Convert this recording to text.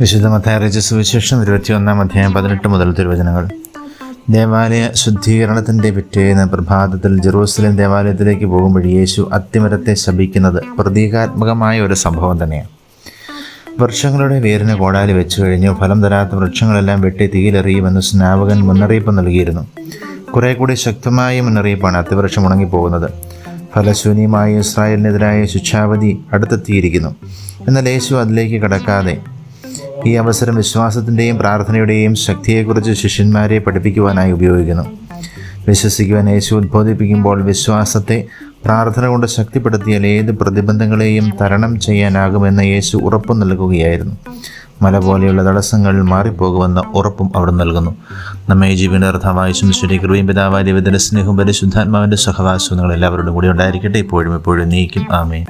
വിശുദ്ധ മത്തായ സുവിശേഷം ഇരുപത്തിയൊന്നാം അധ്യായം പതിനെട്ട് മുതൽ തിരുവചനങ്ങൾ. ദേവാലയ ശുദ്ധീകരണത്തിന്റെ പിറ്റേന്ന് പ്രഭാതത്തിൽ ജെറൂസലേം ദേവാലയത്തിലേക്ക് പോകുമ്പോൾ യേശു അത്തിമരത്തെ ശപിക്കുന്നത് പ്രതീകാത്മകമായ ഒരു സംഭവം തന്നെയാണ്. വൃക്ഷങ്ങളുടെ വേരിന് കോടാലി വെച്ചു കഴിഞ്ഞു. ഫലം തരാത്ത വൃക്ഷങ്ങളെല്ലാം വെട്ടി തീയിലെറിയുമെന്ന് സ്നാപകൻ മുന്നറിയിപ്പ് നൽകിയിരുന്നു. കുറേ കൂടി ശക്തമായ മുന്നറിയിപ്പാണ് അത്തിവൃക്ഷം ഉണങ്ങിപ്പോകുന്നത്. ഫലശൂന്യമായ ഇസ്രായേലിനെതിരായ ശിക്ഷാവധി അടുത്തെത്തിയിരിക്കുന്നു. എന്നാൽ യേശു അതിലേക്ക് കടക്കാതെ ഈ അവസരം വിശ്വാസത്തിന്റെയും പ്രാർത്ഥനയുടെയും ശക്തിയെക്കുറിച്ച് ശിഷ്യന്മാരെ പഠിപ്പിക്കുവാനായി ഉപയോഗിക്കുന്നു. വിശ്വസിക്കുവാൻ യേശു ഉദ്ബോധിപ്പിക്കുമ്പോൾ വിശ്വാസത്തെ പ്രാർത്ഥന കൊണ്ട് ശക്തിപ്പെടുത്തിയാൽ ഏത് പ്രതിബന്ധങ്ങളെയും തരണം ചെയ്യാനാകുമെന്ന് യേശു ഉറപ്പു നൽകുകയായിരുന്നു. മല പോലെയുള്ള തടസ്സങ്ങൾ മാറിപ്പോകുമെന്ന ഉറപ്പും അവിടെ നൽകുന്നു. നമ്മെ ജീവിന്റെ അർത്ഥമായി ശുശ്രീ കൃപയും പിതാവായ വിതര സ്നേഹവും പരിശുദ്ധാത്മാവിന്റെ സഹവാസവും നിങ്ങൾ എല്ലാവരോടും കൂടി ഉണ്ടായിരിക്കട്ടെ. ഇപ്പോഴും എപ്പോഴും നീക്കും. ആമേ